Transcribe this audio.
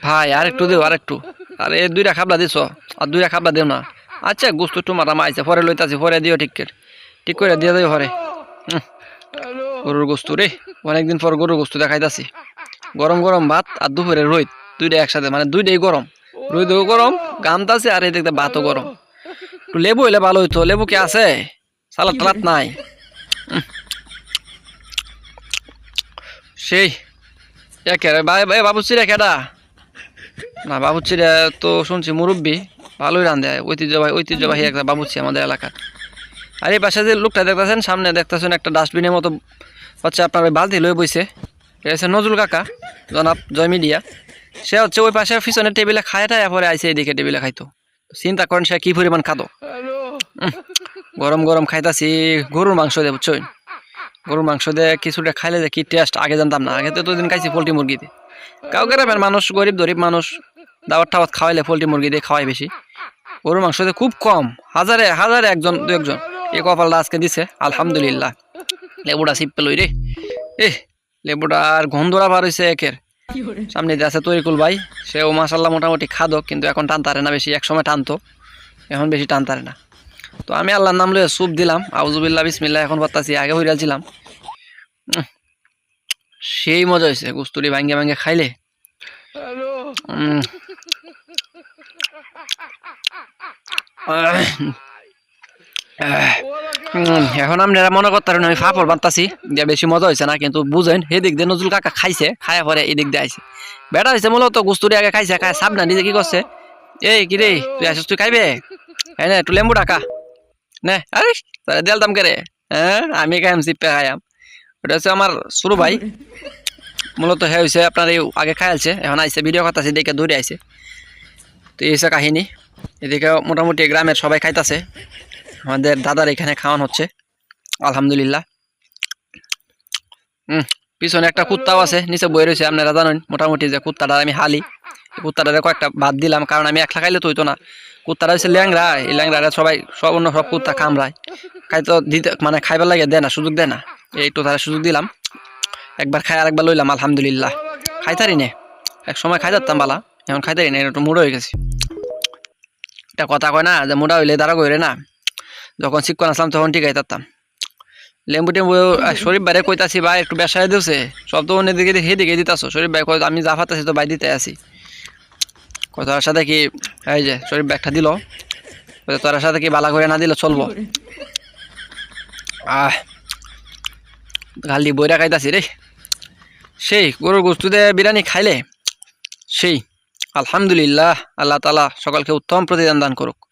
ভাই আর একটু দেও আর একটু আরে, দুইটা খাবলা দিছ? আর দুইটা খাবলা দেও না। আচ্ছা গুস্তু একটু মারা মাইছে, পরে লইতাছি, পরে দিও ঠিক ঠিক করে দিয়ে দিও পরে। গরুর গোস্তু রে, অনেকদিন পর গরুর গোস্তু দেখাইতাছি। গরম গরম ভাত আর দুপুরে রোদ দুইটা একসাথে মানে দুইটাই গরম। রোদও গরম, গামতাছে আর এই দেখতে ভাতও গরম। একটু লেবু হইলে ভালো হইতো। লেবু কে আছে? সালাদ টালাদ নাই। সেই একে বাবুচিরা কেডা? না বাবুচিরা তো শুনছি মুরব্বী ভালোই রান্ধে ঐতিহ্যবাহী ঐতিহ্যবাহী একটা বাবুচি আমাদের এলাকা আর এই পাশে যে লোকটা দেখতেছেন, সামনে দেখতেছেন একটা ডাস্টবিনের মতো হচ্ছে আপনার বালতি লয়ে বইছে। হচ্ছে নজরুল কাকা, জনাব জয় মিডিয়া। সে হচ্ছে ওই পাশে পিছনে টেবিলে খায় টায় পরে আইসে এদিকে টেবিলে খাইতো। চিন্তা করেন সে কি পরিমাণ খাতো গরম গরম খাইতাছি, গরুর মাংস দিয়ে বুঝছেন? গরুর মাংস দিয়ে কিছুটা খাইলে যে কি টেস্ট আগে জানতাম না। আগে তো দিন খাইছি পোলট্রি মুরগি দিয়ে কাউ গ্রামের মানুষ গরিব গরিব মানুষ দাওয়াত টাওয়াত খাওয়াইলে পোলট্রি মুরগি দিয়ে খাওয়াই বেশি। গরুর মাংস দিয়ে খুব কম হাজারে হাজারে একজন দু একজন। এই কপালটা আজকে দিছে আলহামদুলিল্লাহ। লেবুটা সিপ্পে লই রে। এ লেবুটা আর গন্ধরা বার হয়েছে একের। সামনে দিয়ে আছে তরিকুল ভাই সেও মাসাল্লাহ মোটামুটি খাদক কিন্তু এখন টানতারে না বেশি একসময় টানতো। এখন বেশি টানতারে না। তো আমি আল্লাহর নাম লয়ে সুপ দিলাম আউজুবিল্লাহ বিসমিল্লা এখন বাত্তাছি আগে হইরাছিলাম সেই মজা হয়েছে গুস্তুরি ভাঙ্গে ভাঙ্গে খাইলে? এখন আপনারা মনে করতেন আমি ফাপড় বানতাছি দিয়া বেশি মজা হয়েছে না কিন্তু বুঝেন সেদিক দিয়ে নজরুল কাকা খাইছে খায়া পরে এদিক দিয়ে আইছে। বেটা হয়েছে মূলত গুস্তুরি আগে খাইছে খায় সাবনা নিজে কি করছে? এই কি রে তুই আসিস তুই খাইবে? হ্যাঁ না একটু লেম্বু টাকা। নে আরে তাহলে দিলাম কে রে? হ্যাঁ আমি খাইম চিপে খাইয়াম। ওটা হচ্ছে আমার সুরু ভাই। মূলত হ্যাঁ হয়েছে আপনার এই আগে খাইছে এখন আইসে ভিডিও কথা আছে দেখে দৌড়ে আইছে। তো এই হচ্ছে কাহিনী। এদিকে মোটামুটি গ্রামের সবাই খাইতাছে। আমাদের দাদার এখানে খাওয়ান হচ্ছে। আলহামদুলিল্লাহ। হুম পিছনে একটা কুত্তাও আছে নিচে বই রয়েছে আপনারা জানেন। মোটামুটি যে কুত্তাটা আমি হালি। কুত্তাটারে কয়েকটা বাদ দিলাম কারণ আমি একলা খাইলে তো হইতো না। কুত্তাটা হচ্ছে ল্যাংরা এই ল্যাংরাটা সবাই সব অন্য সব কুত্তা কামড়ায়। খাইতো দিতে মানে খাইবার লাগে দেয় না সুযোগ দেয় না। এই তো তারা সুযোগ দিলাম। একবার খাই আর একবার লইলাম আলহামদুলিল্লাহ। খাইতারি নে? এক সময় খাই যাতাম বালা এখন খাইতারি না? একটু মুড়ো হয়ে গেছি। এটা কথা কয় না যে মুড়া হইলে দাঁড়া কইরে না যখন শিক্ষণ আসলাম তখন ঠিক আইতাম লেম্বু টেম্বু শরীফ বাইরে কইতাছি ভাই একটু বেসায় দিছে সব তো অন্য দিকে সেদিকে দিতাছো। শরীফ ভাই কয় আমি যা ফাতাছি তো বাই দিতে আছি কথার সাথে কি এই যে শরীফ ব্যাগটা দিল। তোর সাথে কি বালা করে না দিলে চলবো? আহ গালি, বইরা খাইতাছি রে। সেই গরুর গোস্তু দিয়ে বিরিয়ানি খাইলে। সেই, আলহামদুলিল্লাহ, আল্লাহ তালা সকলকে উত্তম প্রতিদান দান করুক